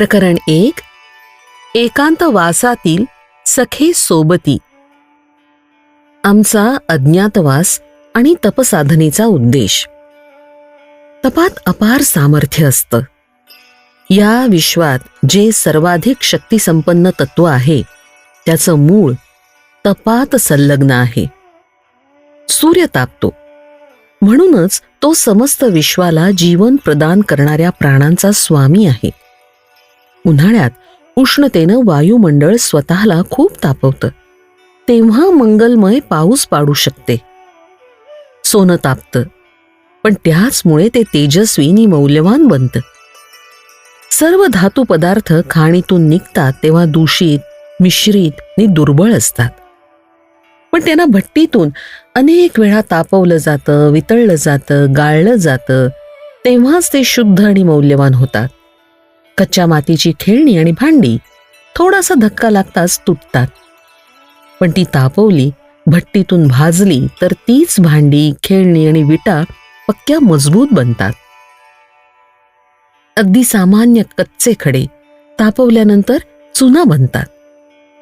प्रकरण एक एकांतवासातील सखे सोबती. आमचा अज्ञातवास आणि तपसाधनेचा उद्देश. तपात अपार सामर्थ्य असतं. या विश्वात जे सर्वाधिक शक्तिसंपन्न तत्व आहे त्याचं मूळ तपात संलग्न आहे. सूर्य तापतो. म्हणूनच तो समस्त विश्वाला जीवन प्रदान करणाऱ्या प्राणांचा स्वामी आहे. उन्हाळ्यात उष्णतेनं वायुमंडळ स्वतःला खूप तापवतं. तेव्हा मंगलमय पाऊस पाडू शकते. सोनं तापतं. पण त्याचमुळे ते तेजस्वीनी मौल्यवान बनतं. सर्व धातू पदार्थ खाणीतून निघतात तेव्हा दूषित मिश्रित आणि दुर्बळ असतात. पण त्यांना भट्टीतून अनेक वेळा तापवलं जातं वितळलं जातं गाळलं जातं. तेव्हाच ते शुद्ध आणि मौल्यवान होतात. कच्च्या मातीची खेळणी आणि भांडी थोडासा धक्का लागताच तुटतात. पण ती तापवली भट्टीतून भाजली तर तीच भांडी खेळणी आणि विटा पक्क्या मजबूत बनतात. अगदी सामान्य कच्चे खडे तापवल्यानंतर चुना बनतात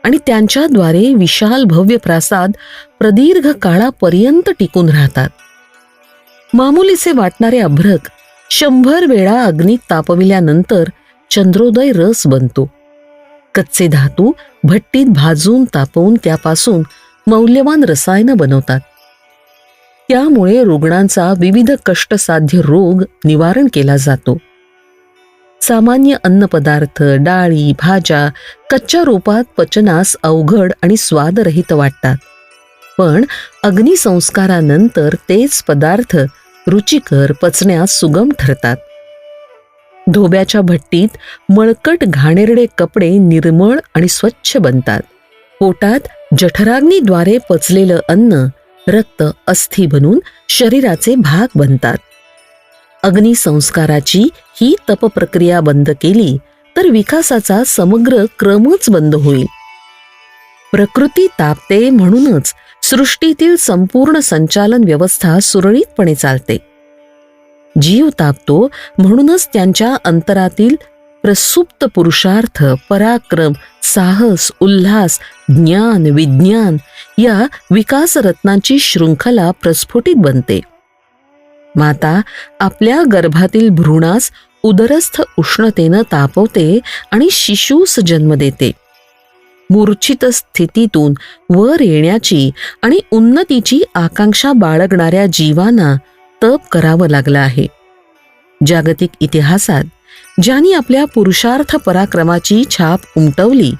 आणि त्यांच्याद्वारे विशाल भव्य प्रासाद प्रदीर्घ काळापर्यंत टिकून राहतात. मामुलीचे वाटणारे अभ्रक शंभर वेळा अग्नीत तापविल्यानंतर चंद्रोदय रस बनतो. कच्चे धातू भट्टीत भाजून तापवून त्यापासून मौल्यवान रसायनं बनवतात. त्यामुळे रुग्णांचा विविध कष्टसाध्य रोग निवारण केला जातो. सामान्य अन्नपदार्थ डाळी भाज्या कच्च्या रूपात पचनास अवघड आणि स्वादरहित वाटतात. पण अग्निसंस्कारानंतर तेच पदार्थ रुचिकर पचण्यास सुगम ठरतात. धोब्याच्या भट्टीत मळकट घाणेरडे कपडे निर्मळ आणि स्वच्छ बनतात. पोटात जठराग्नीद्वारे पचलेलं अन्न रक्त अस्थि बनून शरीराचे भाग बनतात. अग्निसंस्काराची ही तपप्रक्रिया बंद केली तर विकासाचा समग्र क्रमच बंद होईल. प्रकृती तापते म्हणूनच सृष्टीतील संपूर्ण संचालन व्यवस्था सुरळीतपणे चालते. जीव तापतो म्हणूनच त्यांच्या अंतरातील प्रसुप्त पुरुषार्थ पराक्रम साहस उल्हास ज्ञान विज्ञान या विकास रत्नांची शृंखला प्रस्फुटित बनते. माता आपल्या गर्भातील भ्रूणास उदरस्थ उष्णतेनं तापवते आणि शिशूस जन्म देते. मूर्छित स्थितीतून वर येण्याची आणि उन्नतीची आकांक्षा बाळगणाऱ्या जीवांना तप करावं लागलं आहे. जागतिक इतिहासात ज्यांनी आपल्या पुरुषार्थ पराक्रमाची छाप उमटवली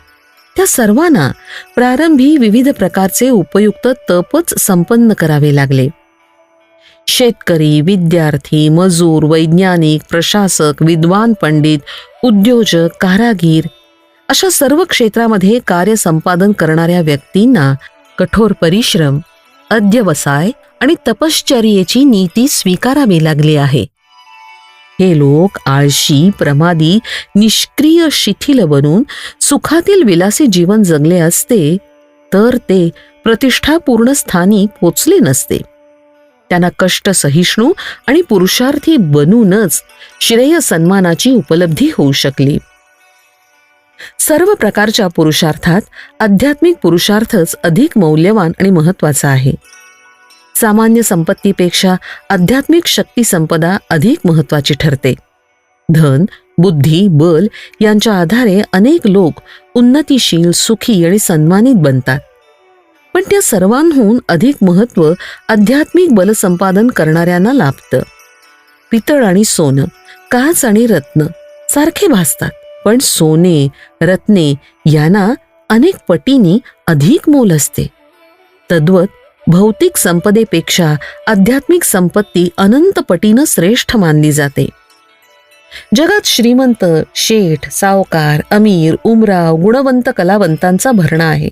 त्या सर्वांना प्रारंभी विविध प्रकारचे उपयुक्त तपच संपन्न करावे लागले. शेतकरी विद्यार्थी मजूर वैज्ञानिक प्रशासक विद्वान पंडित उद्योजक कारागीर अशा सर्व क्षेत्रामध्ये कार्य संपादन करणाऱ्या व्यक्तींना कठोर परिश्रम अध्यवसाय आणि तपश्चर्येची नीती स्वीकारावी लागली आहे. हे लोक आळशी प्रमादी निष्क्रिय शिथिल बनून सुखातील विलासी जीवन जगले असते तर ते प्रतिष्ठापूर्ण स्थानी पोचले नसते. त्यांना कष्ट सहिष्णू आणि पुरुषार्थी बनूनच श्रेय सन्मानाची उपलब्धी होऊ शकली. सर्व प्रकारच्या पुरुषार्थात आध्यात्मिक पुरुषार्थच अधिक मौल्यवान आणि महत्त्वाचा आहे. सामान्य संपत्तीपेक्षा आध्यात्मिक शक्ती संपदा अधिक महत्वाची ठरते. धन बुद्धी बल यांच्या आधारे अनेक लोक उन्नतीशील सुखी आणि सन्मानित बनतात. पण त्या सर्वांहून अधिक महत्त्व आध्यात्मिक बलसंपादन करणाऱ्यांना लाभतं. पितळ आणि सोनं काच आणि रत्न सारखे भासतात. पण सोने रत्ने यांना अनेक पटींनी अधिक मोल असते. तद्वत भौतिक संपदेपेक्षा आध्यात्मिक संपत्ती अनंत पटीनं श्रेष्ठ मानली जाते. जगात श्रीमंत शेठ सावकार अमीर उमराव गुणवंत कलावंतांचा भरणा आहे.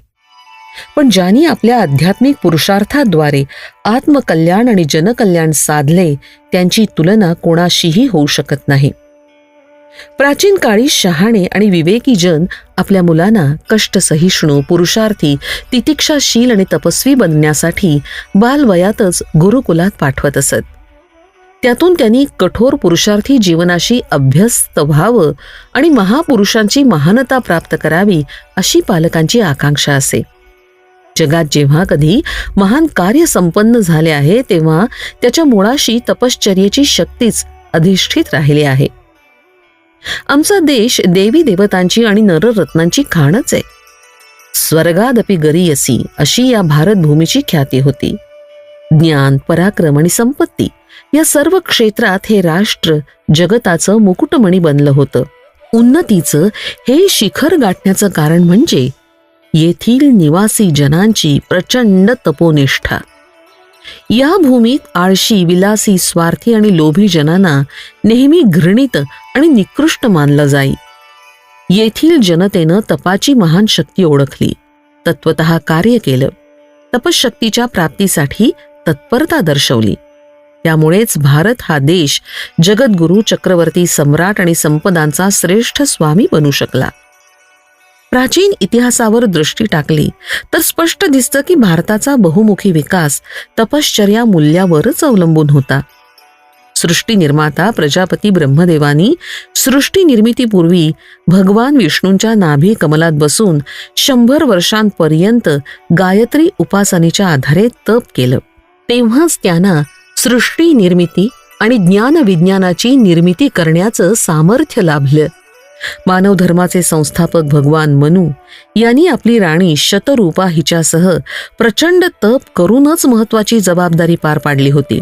पण ज्यांनी आपल्या आध्यात्मिक पुरुषार्थाद्वारे आत्मकल्याण आणि जनकल्याण साधले त्यांची तुलना कोणाशीही होऊ शकत नाही. प्राचीन काळी शहाणे आणि विवेकी जन आपल्या मुलांना कष्ट सहिष्णू पुरुषार्थी तितिक्षाशील आणि तपस्वी बनण्यासाठी बालवयातच गुरुकुलात पाठवत असत. त्यातून त्यांनी कठोर पुरुषार्थी जीवनाशी अभ्यस्त व्हावं आणि महापुरुषांची महानता प्राप्त करावी अशी पालकांची आकांक्षा असे. जगात जेव्हा कधी महान कार्य संपन्न झाले आहे तेव्हा त्याच्या मुळाशी तपश्चर्येची शक्तीच अधिष्ठित राहिली आहे. आमचा देश देवी देवतांची आणि नररत्नांची खाणच आहे. स्वर्गादपी गरीयसी अशी या भारतभूमीची ख्याती होती. ज्ञान पराक्रम आणि संपत्ती या सर्व क्षेत्रात हे राष्ट्र जगताचं मुकुटमणी बनलं होतं. उन्नतीचं हे शिखर गाठण्याचं कारण म्हणजे येथील निवासी जनांची प्रचंड तपोनिष्ठा. या भूमीत आळशी विलासी स्वार्थी आणि लोभी जनांना नेहमी घृणित आणि निकृष्ट मानलं जाई. येथील जनतेनं तपाची महान शक्ती ओळखली. तत्वत कार्य केलं. तपशक्तीच्या प्राप्तीसाठी तत्परता दर्शवली. त्यामुळेच भारत हा देश जगद्गुरु चक्रवर्ती सम्राट आणि संपदांचा श्रेष्ठ स्वामी बनू शकला. प्राचीन इतिहासावर दृष्टी टाकली तर स्पष्ट दिसतं की भारताचा बहुमुखी विकास तपश्चर्या मूल्यावरच अवलंबून होता. सृष्टी निर्माता प्रजापती ब्रह्मदेवानी सृष्टी निर्मितीपूर्वी भगवान विष्णूंच्या नाभी कमलात बसून शंभर वर्षांपर्यंत गायत्री उपासनेच्या आधारे तप केलं. तेव्हाच त्यांना सृष्टी निर्मिती आणि ज्ञान विज्ञानाची निर्मिती करण्याचं सामर्थ्य लाभलं. मानव धर्माचे संस्थापक भगवान मनू यांनी आपली राणी शतरूपा हिच्यासह प्रचंड तप करूनच महत्वाची जबाबदारी पार पाडली होती.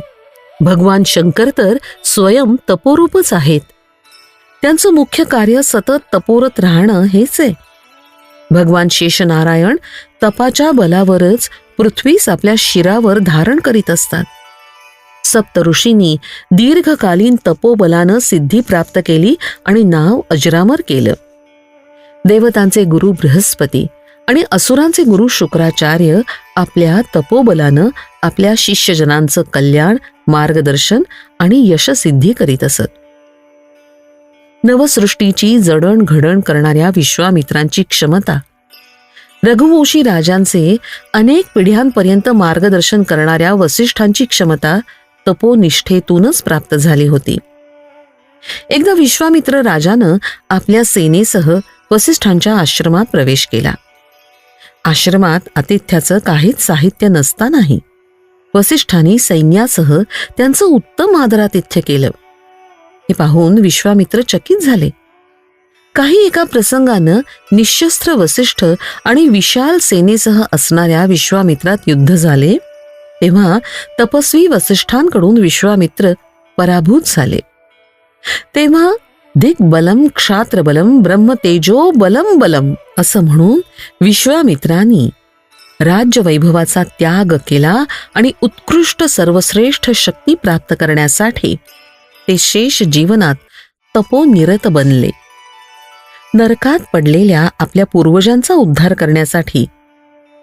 भगवान शंकर तर स्वयं तपोरूपच आहेत. त्यांचं मुख्य कार्य सतत तपोरत राहणं हेच आहे. भगवान शेषनारायण तपाच्या बलावरच पृथ्वीस आपल्या शिरावर धारण करीत असतात. सप्तऋषींनी दीर्घकालीन तपोबलानं सिद्धी प्राप्त केली आणि नाव अजरामर केलं. देवतांचे गुरु बृहस्पती आणि असुरांचे गुरु शुक्राचार्य आपल्या तपोबलानं आपल्या शिष्यजनांचं कल्याण मार्गदर्शन आणि यशसिद्धी करीत असत. नवसृष्टीची जडणघडण करणाऱ्या विश्वामित्रांची क्षमता. रघुवंशी राजांचे अनेक पिढ्यांपर्यंत मार्गदर्शन करणाऱ्या वसिष्ठांची क्षमता तपोनिष्ठेतूनच प्राप्त झाली होती. एकदा विश्वामित्र राजानं आपल्या सेनेसह वसिष्ठांच्या आश्रमात प्रवेश केला. आश्रमात आतिथ्याचं काहीच साहित्य नसतानाही वसिष्ठांनी सैन्यासह त्यांचं उत्तम आदरातिथ्य केलं. हे पाहून विश्वामित्र चकित झाले. काही एका प्रसंगानं निशस्त्र वसिष्ठ आणि विशाल सेनेसह असणाऱ्या विश्वामित्रात युद्ध झाले. तेव्हा तपस्वी वसिष्ठांकडून विश्वामित्र पराभूत झाले. तेव्हा दिग्बलम क्षात्रबलम ब्रह्मतेजो बलम बलम असं म्हणून विश्वामित्रांनी राज्यवैभवाचा त्याग केला आणि उत्कृष्ट सर्वश्रेष्ठ शक्ती प्राप्त करण्यासाठी ते शेष जीवनात तपोनिरत बनले. नरकात पडलेल्या आपल्या पूर्वजांचा उद्धार करण्यासाठी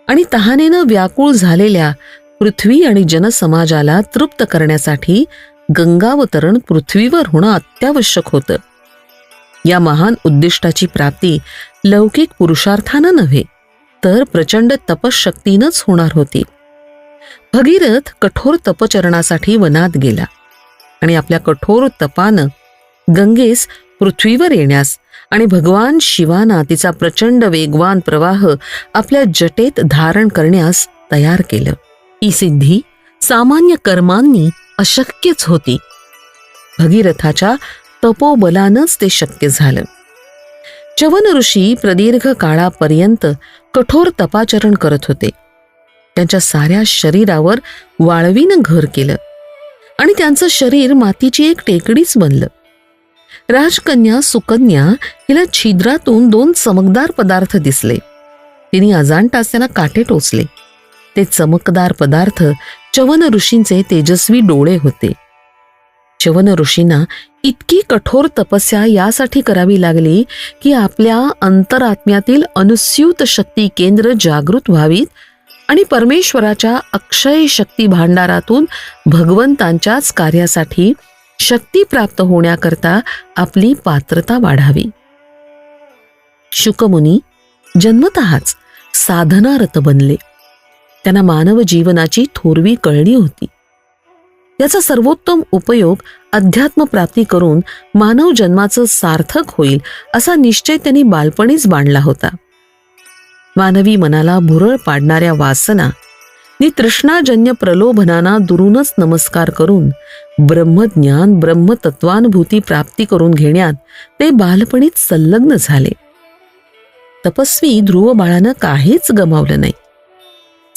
आणि तहानेनं व्याकुळ झालेल्या पृथ्वी आणि जनसमाजाला तृप्त करण्यासाठी गंगावतरण पृथ्वीवर होणं अत्यावश्यक होतं. या महान उद्दिष्टाची प्राप्ती लौकिक पुरुषार्थानं नव्हे तर प्रचंड तपशक्तीनंच होणार होती. भगीरथ कठोर तपचरणासाठी वनात गेला आणि आपल्या कठोर तपानं गंगेस पृथ्वीवर येण्यास आणि भगवान शिवाना तिचा प्रचंड वेगवान प्रवाह आपल्या जटेत धारण करण्यास तयार केलं. ही सिद्धी सामान्य कर्मांनी अशक्यच होती. भगीरथाच्या तपोबलानंच ते शक्य झालं. चवन ऋषी प्रदीर्घ काळापर्यंत कठोर तपाचरण करत होते. त्यांच्या साऱ्या शरीरावर वाळवीनं घर केलं आणि त्यांचं शरीर मातीची एक टेकडीच बनलं. राजकन्या सुकन्या हिला छिद्रातून दोन चमकदार पदार्थ दिसले. तिने अजाणताच त्यांना काटे टोचले. ते चमकदार पदार्थ चवन ऋषींचे तेजस्वी डोळे होते. चवन ऋषींना इतकी कठोर तपस्या यासाठी करावी लागली की आपल्या अंतरात्म्यातील अनुस्यूत शक्ती केंद्र जागृत व्हावीत आणि परमेश्वराच्या अक्षय शक्ती भांडारातून भगवंतांच्याच कार्यासाठी शक्ती प्राप्त होण्याकरता आपली पात्रता वाढावी. शुकमुनी जन्मतःच साधनारत बनले. त्यांना मानव जीवनाची थोरवी कळली होती. याचा सर्वोत्तम उपयोग अध्यात्म प्राप्ती करून मानव जन्माचं सार्थक होईल असा निश्चय त्यांनी बालपणीच बांधला होता. मानवी मनाला भुरळ पाडणाऱ्या वासना नि तृष्णाजन्य प्रलोभनांना दुरूनच नमस्कार करून ब्रह्मज्ञान ब्रह्मतत्वानुभूती प्राप्ती करून घेण्यात ते बालपणीत संलग्न झाले. तपस्वी ध्रुव बाळानं काहीच गमावलं नाही.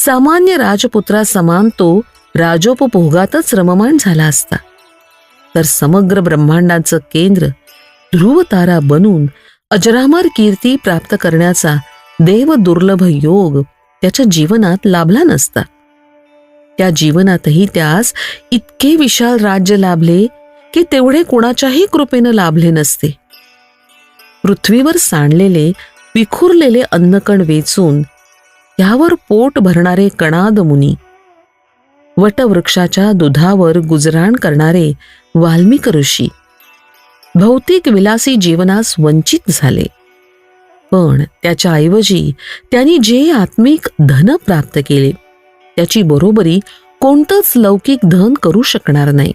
सामान्य राजपुत्रासमान तो राजोपभोगातच रममाण झाला असता. तर समग्र ब्रह्मांडाचं केंद्र ध्रुवतारा बनून अजरामर कीर्ती प्राप्त करण्याचा देव दुर्लभ योग त्याच्या जीवनात लाभला नसता. त्या जीवनातही त्यास इतके विशाल राज्य लाभले की तेवढे कोणाच्याही कृपेनं लाभले नसते. पृथ्वीवर सांडलेले विखुरलेले अन्नकण वेचून ह्यावर पोट भरणारे कणाद मुनी. वटवृक्षाच्या दुधावर गुजराण करणारे वाल्मिक ऋषी. भौतिक विलासी जीवनास वंचित झाले. पण त्याच्या ऐवजी त्यांनी जे आत्मिक धन प्राप्त केले त्याची बरोबरी कोणतंच लौकिक धन करू शकणार नाही.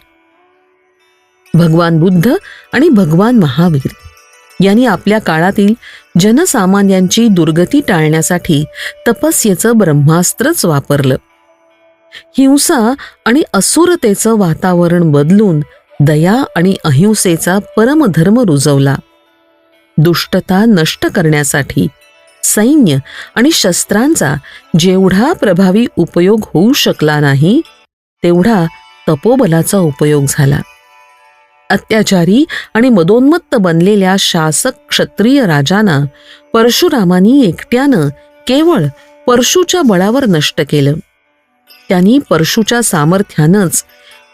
भगवान बुद्ध आणि भगवान महावीर यांनी आपल्या काळातील जनसामान्यांची दुर्गती टाळण्यासाठी तपस्येचं ब्रह्मास्त्रच वापरलं. हिंसा आणि असुरतेचं वातावरण बदलून दया आणि अहिंसेचा परमधर्म रुजवला. दुष्टता नष्ट करण्यासाठी सैन्य आणि शस्त्रांचा जेवढा प्रभावी उपयोग होऊ शकला नाही तेवढा तपोबलाचा उपयोग झाला. अत्याचारी आणि मदोन्मत्त बनलेल्या शासक क्षत्रिय राजांना परशुरामानी एकट्यानं केवळ परशुच्या बळावर नष्ट केलं. त्यांनी परशुच्या सामर्थ्यानंच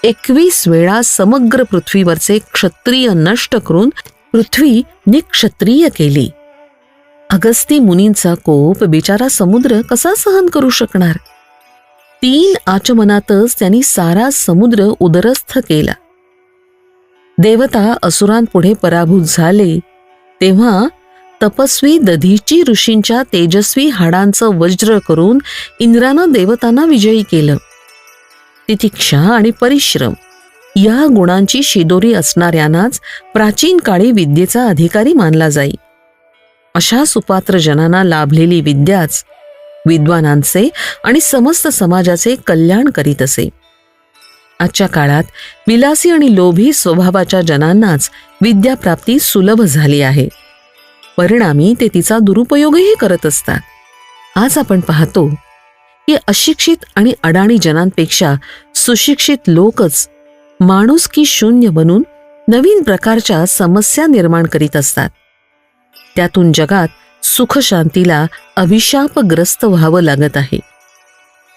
एकवीस वेळा समग्र पृथ्वीवरचे क्षत्रिय नष्ट करून पृथ्वी निक्षत्रिय केली. अगस्ती मुनींचा कोप बिचारा समुद्र कसा सहन करू शकणार? तीन आचमनातच त्यांनी सारा समुद्र उदरस्थ केला. देवता असुरांपुढे पराभूत झाले तेव्हा तपस्वी दधीची ऋषींच्या तेजस्वी हाडांचं वज्र करून इंद्रानं देवतांना विजयी केलं. तितिक्षा आणि परिश्रम या गुणांची शिदोरी असणाऱ्यांनाच प्राचीन काळी विद्येचा अधिकारी मानला जाई. अशा सुपात्र जनांना लाभलेली विद्याच विद्वानांचे आणि समस्त समाजाचे कल्याण करीत असे. आजच्या काळात विलासी आणि लोभी स्वभावाच्या जनांनाच विद्याप्राप्ती सुलभ झाली आहे. परिणामी ते तिचा दुरुपयोगही करत असतात. आज आपण पाहतो की अशिक्षित आणि अडाणी जनांपेक्षा सुशिक्षित लोकच माणूस की शून्य बनून नवीन प्रकारच्या समस्या निर्माण करीत असतात. त्यातून जगात सुखशांतीला अभिशापग्रस्त व्हावं लागत आहे.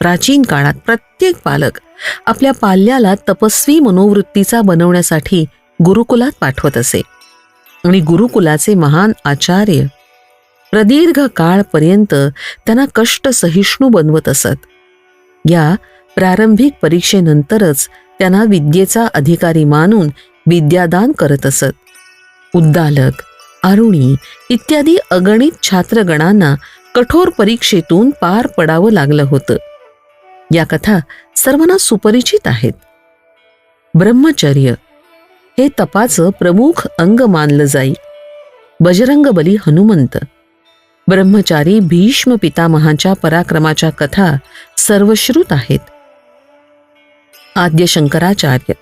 प्राचीन काळात प्रत्येक पालक आपल्या पाल्याला तपस्वी मनोवृत्तीचा बनवण्यासाठी गुरुकुलात पाठवत असे. आणि गुरुकुलाचे महान आचार्य प्रदीर्घ काळपर्यंत त्यांना कष्ट सहिष्णू बनवत असत. या प्रारंभिक परीक्षेनंतरच त्यांना विद्येचा अधिकारी मानून विद्यादान करत असत. उद्दालक आरुणी इत्यादी अगणित छात्रगणांना कठोर परीक्षेतून पार पडावं लागलं होतं. या कथा सर्वांना सुपरिचित आहेत. ब्रह्मचर्य. हे तपाचं प्रमुख अंग मानलं जाई. बजरंग बली हनुमंत. ब्रह्मचारी भीष्म पितामहाच्या पराक्रमाच्या कथा सर्वश्रुत आहेत. आद्य शंकराचार्य.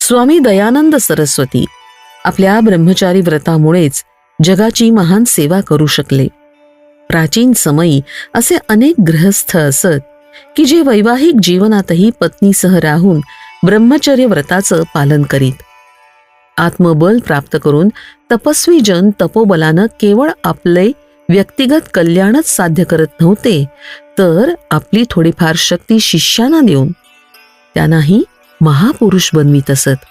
स्वामी दयानंद सरस्वती. आपल्या ब्रह्मचारी व्रतामुळेच जगाची महान सेवा करू शकले. प्राचीन समयी असे अनेक गृहस्थ असत की जे वैवाहिक जीवनातही पत्नीसह राहून ब्रह्मचर्य व्रताचं पालन करीत. आत्मबल प्राप्त करून तपस्वी जन तपोबलानं केवळ आपले व्यक्तिगत कल्याणच साध्य करत नव्हते तर आपली थोडीफार शक्ती शिष्यांना देऊन त्यांनाही महापुरुष बनवीत असत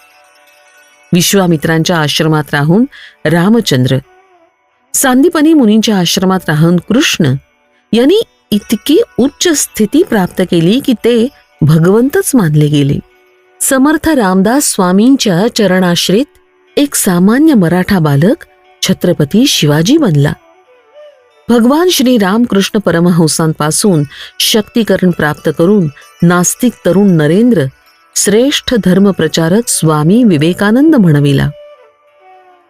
विश्वामित्रांच्या आश्रमात राहून रामचंद्र सांदीपनी मुनींच्या आश्रमात राहून कृष्ण यांनी इतकी उच्च स्थिती प्राप्त केली की ते भगवंतच मानले गेले. समर्थ रामदास स्वामींच्या चरणाश्रित एक सामान्य मराठा बालक छत्रपती शिवाजी बनला. भगवान श्री रामकृष्ण परमहंसांपासून शक्तीकरण प्राप्त करून नास्तिक तरुण नरेंद्र श्रेष्ठ धर्मप्रचारक स्वामी विवेकानंद म्हणविला.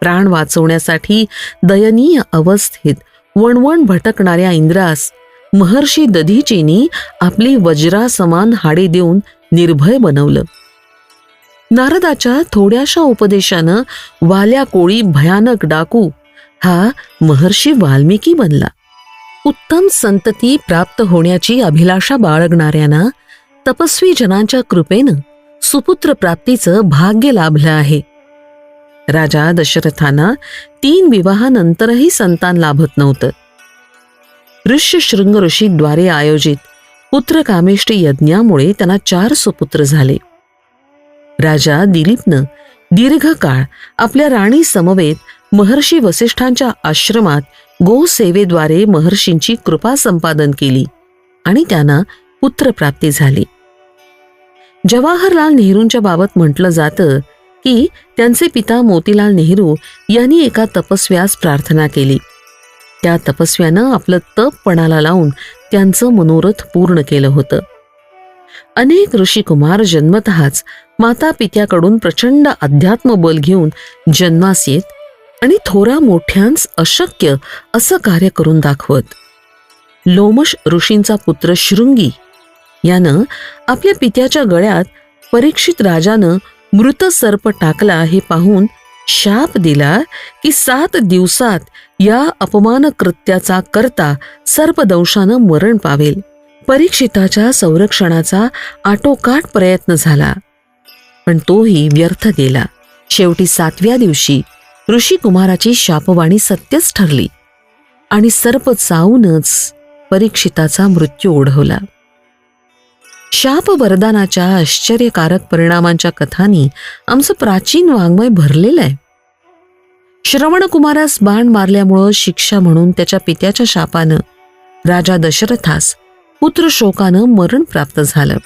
प्राण वाचवण्यासाठी दयनीय अवस्थेत वणवण भटकणाऱ्या इंद्रास महर्षी दधीचीनी आपली वज्रासमान हाडे देऊन निर्भय बनवलं. नारदाच्या थोड्याशा उपदेशानं वाल्या कोळी भयानक डाकू हा महर्षी वाल्मिकी बनला. उत्तम संतती प्राप्त होण्याची अभिलाषा बाळगणाऱ्यांना तपस्वी जनांच्या कृपेनं सुपुत्र प्राप्तीचं भाग्य लाभलं आहे. राजा दशरथांना तीन विवाहानंतरही संतान लाभत नव्हतं. ऋष्यशृंग ऋषीद्वारे आयोजित पुत्र कामेष्टी यज्ञामुळे त्यांना चार सुपुत्र झाले. राजा दिलीपनं दीर्घकाळ आपल्या राणी समवेत महर्षी वसिष्ठांच्या आश्रमात गोसेवेद्वारे महर्षींची कृपा संपादन केली आणि त्यांना पुत्रप्राप्ती झाली. जवाहरलाल नेहरूंच्या बाबत म्हटलं जातं की त्यांचे पिता मोतीलाल नेहरू यांनी एका तपस्व्यास प्रार्थना केली. त्या तपस्व्यानं आपलं तप पणाला लावून त्यांचं मनोरथ पूर्ण केलं होतं. अनेक ऋषिकुमार जन्मतःच माता पित्याकडून प्रचंड अध्यात्म बल घेऊन जन्मास येत आणि थोरा मोठ्यांस अशक्य असं कार्य करून दाखवत. लोमश ऋषींचा पुत्र शृंगी यानं आपल्या पित्याच्या गळ्यात परीक्षित राजानं मृत सर्प टाकला हे पाहून शाप दिला की सात दिवसात या अपमान कृत्याचा करता सर्पदंशानं मरण पावेल. परीक्षिताच्या संरक्षणाचा आटोकाट प्रयत्न झाला. पण तोही व्यर्थ गेला. शेवटी सातव्या दिवशी ऋषी कुमाराची शापवाणी सत्यच ठरली आणि सर्प चावूनच परीक्षिताचा मृत्यू ओढवला. शाप वरदानाच्या आश्चर्यकारक परिणामांच्या कथांनी आमचं प्राचीन वाङ्मय भरलेलं आहे. श्रवणकुमारास बाण मारल्यामुळं शिक्षा म्हणून त्याच्या पित्याच्या शापानं राजा दशरथास पुत्र शोकानं मरण प्राप्त झालं.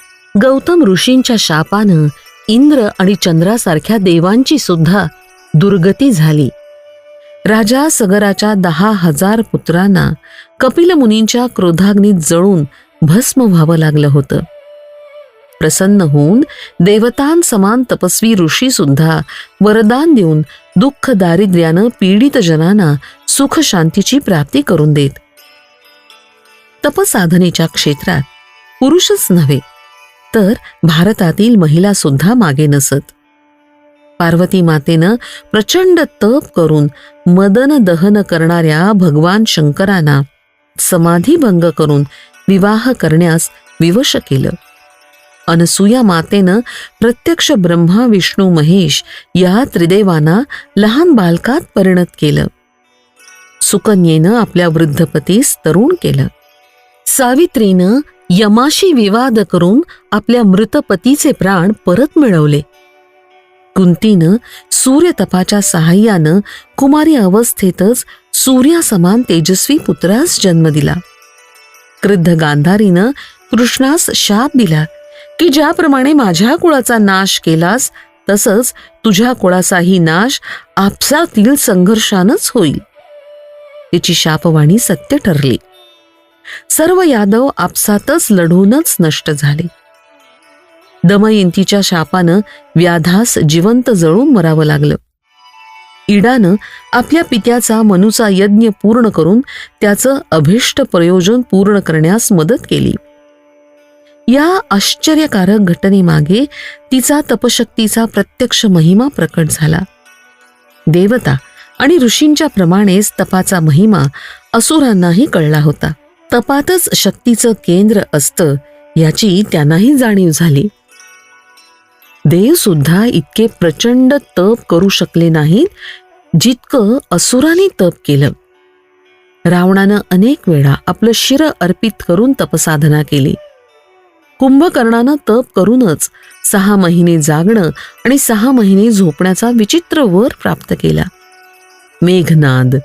गौतम ऋषींच्या शापानं इंद्र आणि चंद्रासारख्या देवांची सुद्धा दुर्गती झाली. राजा सगराच्या दहा हजार पुत्रांना कपिल मुनींच्या क्रोधाग्नीत जळून भस्म व्हावं लागलं होतं. प्रसन्न होऊन देवतांसमान तपस्वी ऋषी सुद्धा वरदान देऊन दुःख दारिद्र्यानं पीडित जनांना सुख शांतीची प्राप्ती करून देत. तपसाधनेच्या क्षेत्रात पुरुषच नव्हे तर भारतातील महिला सुद्धा मागे नसत. पार्वती मातेनं प्रचंड तप करून मदन दहन करणाऱ्या भगवान शंकरांना समाधीभंग करून विवाह करण्यास विवश केलं. अनसुया मातेनं प्रत्यक्ष ब्रह्मा विष्णू महेश या त्रिदेवांना लहान बालकात परिणत केलं. सुकन्येनं आपल्या वृद्धपतीस तरुण केलं. सावित्रीनं यमाशी विवाद करून आपल्या मृतपतीचे प्राण परत मिळवले. कुंतीनं सूर्यतपाच्या सहाय्यानं कुमारी अवस्थेतच सूर्यासमान तेजस्वी पुत्रास जन्म दिला. क्रुद्ध गांधारीनं कृष्णास शाप दिला. की ज्याप्रमाणे माझ्या कुळाचा नाश केलास तसंच तुझ्या कुळाचाही नाश आपसातील संघर्षानच होईल. तिची शापवाणी सत्य ठरली. सर्व यादव आपसातच लढूनच नष्ट झाले. दमयंतीच्या शापानं व्याधास जिवंत जळून मरावं लागलं. इडानं आपल्या पित्याचा मनुचा यज्ञ पूर्ण करून त्याचं अभिष्ट प्रयोजन पूर्ण करण्यास मदत केली. या आश्चर्यकारक घटनेमागे तिचा तपशक्तीचा प्रत्यक्ष महिमा प्रकट झाला. देवता आणि ऋषींच्या प्रमाणेच तपाचा महिमा असुरांनाही कळला होता. तपातच शक्तीचं केंद्र असतं याची त्यांनाही जाणीव झाली. देव सुद्धा इतके प्रचंड तप करू शकले नाहीत जितकं असुराने तप केलं. रावणानं अनेक वेळा आपलं शिर अर्पित करून तपसाधना केली. कुंभकर्णानं तप करूनच सहा महिने जागणं आणि सहा महिने झोपण्याचा विचित्र वर प्राप्त केला. मेघनाद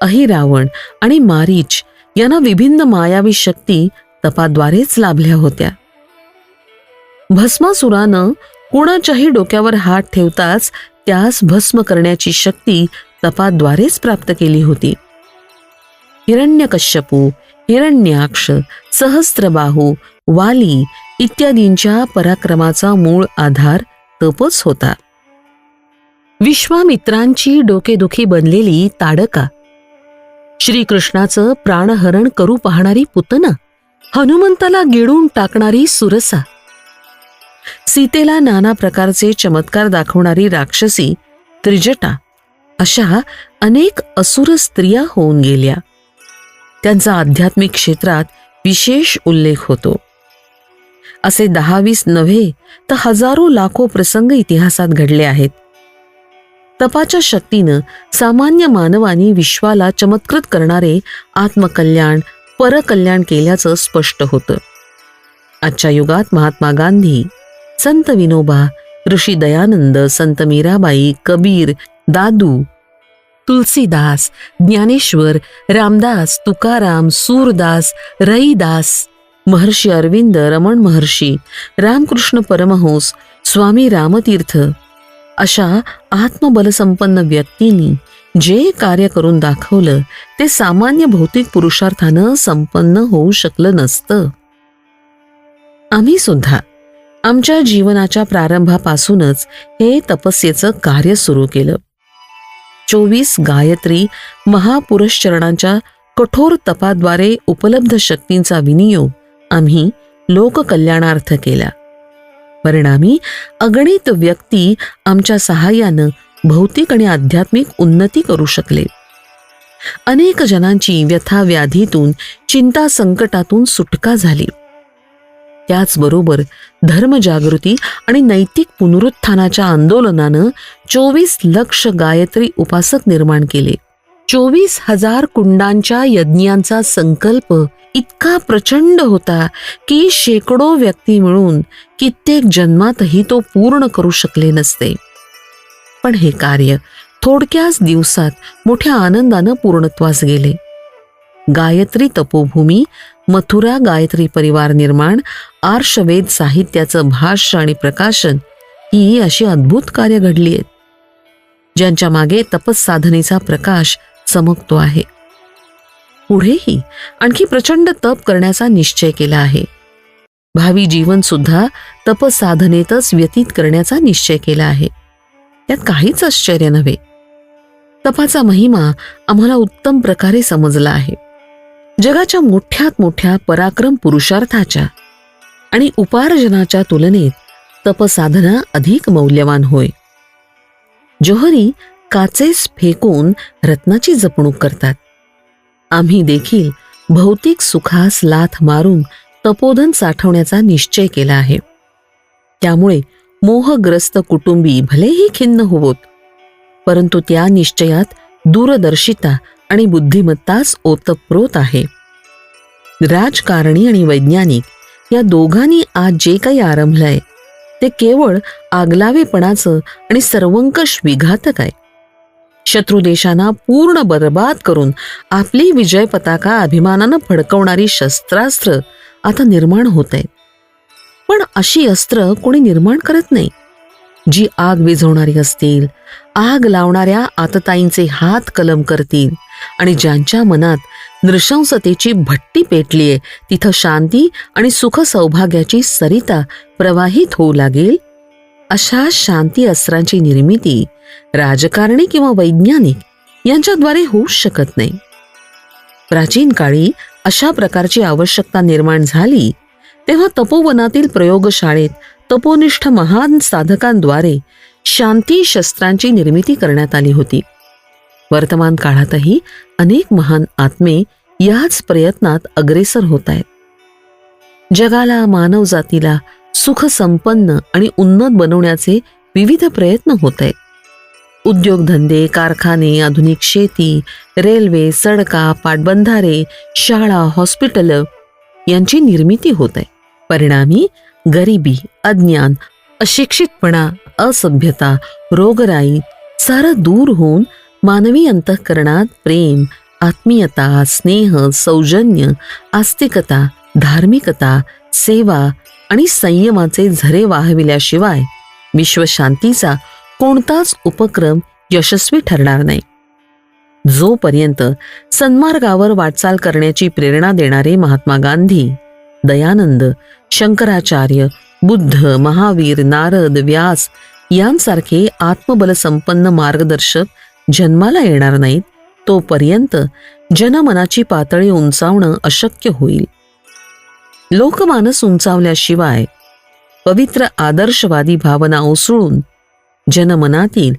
अहिरावण आणि मारीच यांना विभिन्न मायावी शक्ती तपाद्वारेच लाभल्या होत्या. भस्मासुरानं कुणाच्याही डोक्यावर हात ठेवताच त्यास भस्म करण्याची शक्ती तपाद्वारेच प्राप्त केली होती. हिरण्यकश्यपू हिरण्याक्ष सहस्त्रबाहू वाली इत्यादींच्या पराक्रमाचा मूळ आधार तपच होता. विश्वामित्रांची डोकेदुखी बनलेली ताडका. श्रीकृष्णाचं प्राणहरण करू पाहणारी पुतना हनुमंताला गिळून टाकणारी सुरसा. सीतेला नाना प्रकारचे चमत्कार दाखवणारी राक्षसी त्रिजटा अशा अनेक असुर स्त्रिया होऊन गेल्या. त्यांचा आध्यात्मिक क्षेत्रात विशेष उल्लेख होतो. असे दहावीस नव्हे तर हजारो लाखो प्रसंग इतिहासात घडले आहेत. तपाच्या शक्तीनं सामान्य मानवानी विश्वाला चमत्कृत करणारे आत्मकल्याण परकल्याण केल्याचं स्पष्ट होतं. आजच्या युगात महात्मा गांधी संत विनोबा ऋषी दयानंद संत मीराबाई कबीर दादू तुलसीदास ज्ञानेश्वर रामदास तुकाराम सूरदास रईदास महर्षी अरविंद रमण महर्षी रामकृष्ण परमहंस स्वामी रामतीर्थ अशा आत्मबलसंपन्न व्यक्तींनी जे कार्य करून दाखवलं ते सामान्य भौतिक पुरुषार्थानं संपन्न होऊ शकलं नसतं. आम्ही सुद्धा आमच्या जीवनाच्या प्रारंभापासूनच हे तपस्येचं कार्य सुरू केलं. चोवीस गायत्री महापुरुषचरणांच्या कठोर तपाद्वारे उपलब्ध शक्तींचा विनियोग आम्ही लोककल्याणार्थ केला. परिणामी अगणित व्यक्ती आमच्या सहाय्यानं भौतिक आणि आध्यात्मिक उन्नती करू शकले. अनेक जणांची व्यथा व्याधीतून चिंता संकटातून सुटका झाली. त्याचबरोबर धर्मजागृती आणि नैतिक पुनरुत्थानाच्या आंदोलनानं चोवीस लक्ष गायत्री उपासक निर्माण केले. चोवीस हजार कुंडांच्या यज्ञांचा संकल्प इतका प्रचंड होता की शेकडो व्यक्ती मिळून कित्येक जन्मातही तो पूर्ण करू शकले नसते. पण हे कार्य थोडक्याच दिवसात मोठ्या आनंदानं पूर्णत्वास गेले. गायत्री तपोभूमी मथुरा गायत्री परिवार निर्माण आर्षवेद साहित्याचं भाष्य आणि प्रकाशन ही अशी अद्भुत कार्य घडली आहेत ज्यांच्या मागे तपस साधनेचा प्रकाश चमकतो आहे. पुढेही आणखी प्रचंड तप करण्याचा निश्चय केला आहे. भावी जीवन सुद्धा तपसाधनेतच व्यतीत करण्याचा निश्चय केला आहे. त्यात काहीच आश्चर्य नव्हे. तपाचा महिमा आम्हाला उत्तम प्रकारे समजला आहे. जगाच्या मोठ्यात मोठ्या पराक्रम पुरुषार्थाच्या आणि उपार्जनाच्या तुलनेत तपसाधना अधिक मौल्यवान होय. जोहरी काचेस फेकून रत्नाची जपणूक करतात. आम्ही देखील भौतिक सुखास लाथ मारून तपोधन साठवण्याचा निश्चय केला आहे. त्यामुळे मोहग्रस्त कुटुंबी भलेही खिन्न होवोत परंतु त्या निश्चयात दूरदर्शिता आणि बुद्धिमत्ताच ओतप्रोत आहे. राजकारणी आणि वैज्ञानिक या दोघांनी आज जे काही आरंभलंय ते केवळ आगलावेपणाचं आणि सर्वंकष विघातक आहे. शत्रू देशांना पूर्ण बर्बाद करून आपली विजय पताका अभिमानानं फडकवणारी शस्त्रास्त्र आता निर्माण होत आहेत. पण अशी अस्त्र कोणी निर्माण करत नाही. जी आग विझवणारी असतील आग लावणाऱ्या आतताईंचे हात कलम करतील आणि ज्यांच्या मनात नृशंसतेची भट्टी पेटलीये तिथं शांती आणि सुख सौभाग्याची सरिता प्रवाहित होऊ लागेल. अशा शांती अस्त्रांची निर्मिती राजकारणी किंवा वैज्ञानिक यांच्याद्वारे होऊ शकत नाही. प्राचीन काळी अशा प्रकारची आवश्यकता निर्माण झाली तेव्हा तपोवनातील प्रयोगशाळेत तपोनिष्ठ महान साधकांद्वारे शांती शस्त्रांची निर्मिती करण्यात आली होती. वर्तमान काळातही अनेक महान आत्मे याच प्रयत्नात अग्रेसर होत आहेत. जगाला मानवजातीला सुखसंपन्न आणि उन्नत बनवण्याचे विविध प्रयत्न होत आहेत. उद्योगधंदे कारखाने आधुनिक शेती रेल्वे सडका पाटबंधारे शाळा हॉस्पिटल यांची निर्मिती होत आहे. परिणामी गरिबी अज्ञान अशिक्षितपणा असभ्यता रोगराई सारं दूर होऊन मानवी अंतःकरणात प्रेम आत्मीयता स्नेह सौजन्य आस्तिकता धार्मिकता सेवा आणि संयमाचे झरे वाहविल्याशिवाय विश्वशांतीचा कोणताच उपक्रम यशस्वी ठरणार नाही. जोपर्यंत सन्मार्गावर वाटचाल करण्याची प्रेरणा देणारे महात्मा गांधी दयानंद शंकराचार्य बुद्ध महावीर नारद व्यास यांसारखे आत्मबलसंपन्न मार्गदर्शक जन्माला येणार नाहीत तोपर्यंत जनमनाची पातळी उंचावणं अशक्य होईल. लोकमानस उंचावल्याशिवाय पवित्र आदर्शवादी भावना उसळून जनमनातील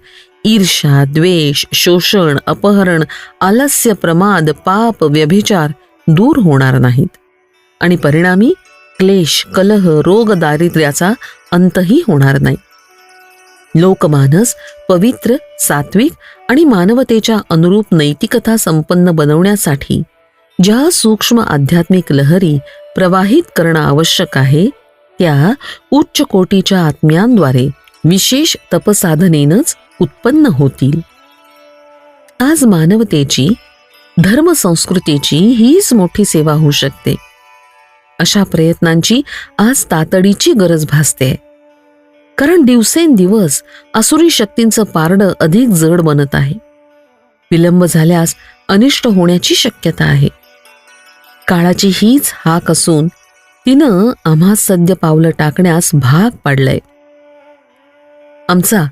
ईर्षा द्वेष शोषण अपहरण आलस्य प्रमाद पाप व्यभिचार दूर होणार नाहीत. आणि परिणामी क्लेश कलह रोग दारिद्र्याचा अंतही होणार नाही. लोकमानस पवित्र सात्विक आणि मानवतेच्या अनुरूप नैतिकता संपन्न बनवण्यासाठी ज्या सूक्ष्म आध्यात्मिक लहरी प्रवाहित करणं आवश्यक आहे त्या उच्च कोटीच्या आत्म्यांद्वारे विशेष तपसाधनेनच उत्पन्न होतील. आज मानवतेची धर्मसंस्कृतीची हीच मोठी सेवा होऊ शकते. अशा प्रयत्नांची आज तातडीची गरज भासते. कारण दिवसेंदिवस असुरी शक्तींचं पारडं अधिक जड बनत आहे. विलंब झाल्यास अनिष्ट होण्याची शक्यता आहे. काळाची हीच हाक असून तिनं आम्हा सद्य पावलं टाकण्यास भाग पाडलंय. आमचा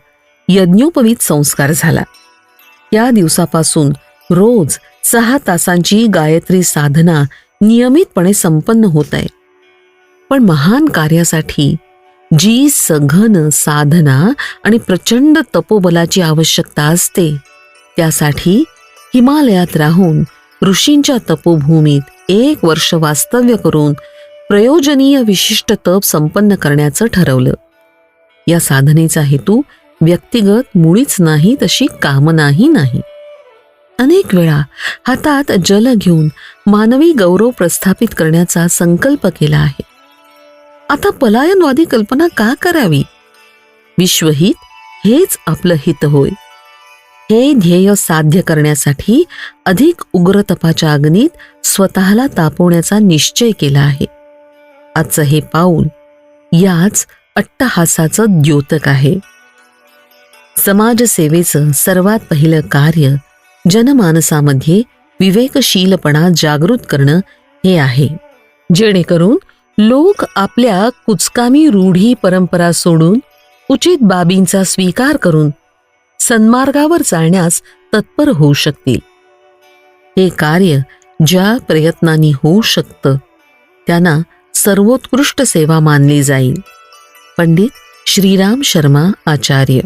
यज्ञोपवीत संस्कार झाला. या दिवसापासून रोज सहा तासांची गायत्री साधना नियमितपणे संपन्न होत आहे. पण महान कार्यासाठी जी सघन साधना आणि प्रचंड तपोबलाची आवश्यकता असते त्यासाठी हिमालयात राहून ऋषींच्या तपोभूमीत एक वर्ष वास्तव्य करून प्रयोजनीय विशिष्ट तप संपन्न करण्याचं ठरवलं. या साधनेचा हेतू व्यक्तिगत मुळीच नाही तशी कामनाही नाही. अनेक वेळा हातात जल घेऊन मानवी गौरव प्रस्थापित करण्याचा संकल्प केला आहे. आता पलायनवादी कल्पना का करावी? विश्वहित हेच आपलं हित होय. हे ध्येय साध्य करण्यासाठी अधिक उग्र तपाच्या अग्नीत स्वतःला तापवण्याचा निश्चय केला आहे. आजचं हे पाऊल याच अट्टहासाचं द्योतक आहे. समाजसेवेचं सर्वात पहिलं कार्य जनमानसामध्ये विवेकशीलपणा जागृत करणं हे आहे. जेणेकरून लोक आपल्या कुचकामी रूढी परंपरा सोडून उचित बाबींचा स्वीकार करून सन्मार्गावर चालण्यास तत्पर होऊ शकतील. हे कार्य ज्या प्रयत्नांनी होऊ शकतं त्यांना सर्वोत्कृष्ट सेवा मानली जाईल. पंडित श्रीराम शर्मा आचार्य।